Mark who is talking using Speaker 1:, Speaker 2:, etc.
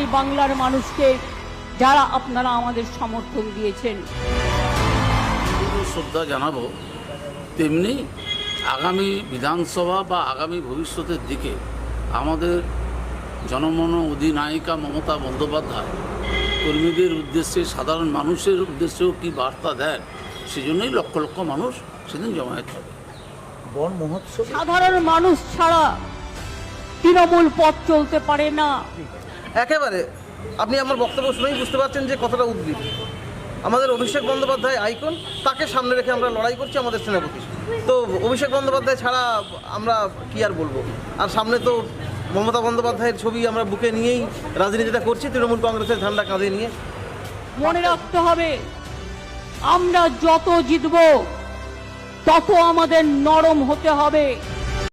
Speaker 1: জানাই বাংলার মানুষকে যারা আপনারা আমাদের সমর্থন দিয়েছেন।
Speaker 2: শ্রদ্ধা জানাব তেমনি আগামী বিধানসভা বা আগামী ভবিষ্যতের দিকে আমাদের জনমন অধিনায়িকা মমতা বন্দ্যোপাধ্যায় কর্মীদের উদ্দেশ্যে সাধারণ মানুষের উদ্দেশ্যেও কি বার্তা দেন সেজন্যই লক্ষ লক্ষ মানুষ সেদিন জমায়েত হবে।
Speaker 3: বন মহোৎসব
Speaker 1: সাধারণ মানুষ ছাড়া তৃণমূল পথ চলতে পারে না।
Speaker 4: একেবারে। আপনি আমার বক্তব্য শুনেই বুঝতে পারছেন যে কতটা উদ্বিগ আমাদের অভিষেক বন্দ্যোপাধ্যায় আইকন, তাকে সামনে রেখে আমরা লড়াই করছি আমাদের সেনাপতি। তো অভিষেক বন্দ্যোপাধ্যায় ছাড়া আমরা কি আর বলব? আর সামনে তো মমতা বন্দ্যোপাধ্যায়ের ছবি আমরা বুকে নিয়েই রাজনীতিটা করছি, তৃণমূল কংগ্রেসের ঝান্ডা কাঁধে নিয়ে।
Speaker 1: মনে রাখতে হবে, আমরা যত জিতব, তত আমাদের নরম হতে হবে।